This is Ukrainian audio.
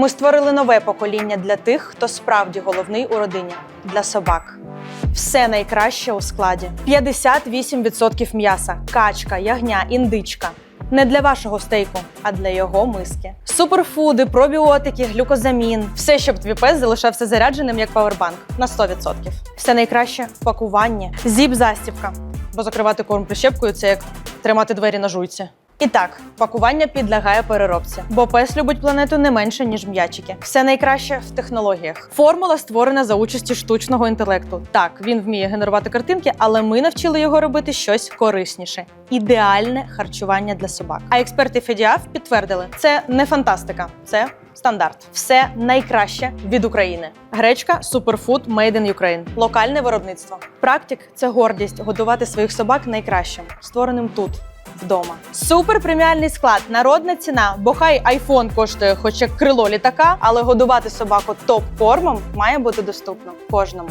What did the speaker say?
Ми створили нове покоління для тих, хто справді головний у родині для собак. Все найкраще у складі: 58% м'яса, качка, ягня, індичка. Не для вашого стейку, а для його миски. Суперфуди, пробіотики, глюкозамін. Все, щоб твій пес залишався зарядженим як павербанк на 100%. Все найкраще в пакуванні. Зіп-застібка. Бо закривати корм прищепкою це як тримати двері на жуйці. І так, пакування підлягає переробці, бо пес любить планету не менше, ніж м'ячики. Все найкраще в технологіях. Формула створена за участі штучного інтелекту. Так, він вміє генерувати картинки, але ми навчили його робити щось корисніше. Ідеальне харчування для собак. А експерти Федіаф підтвердили, це не фантастика, це стандарт. Все найкраще від України. Гречка суперфуд Made in Ukraine. Локальне виробництво. Практик це гордість годувати своїх собак найкращим, створеним тут. Вдома супер преміальний склад, народна ціна, бо хай айфон коштує хоч як крило літака, але годувати собаку топ кормом має бути доступно кожному.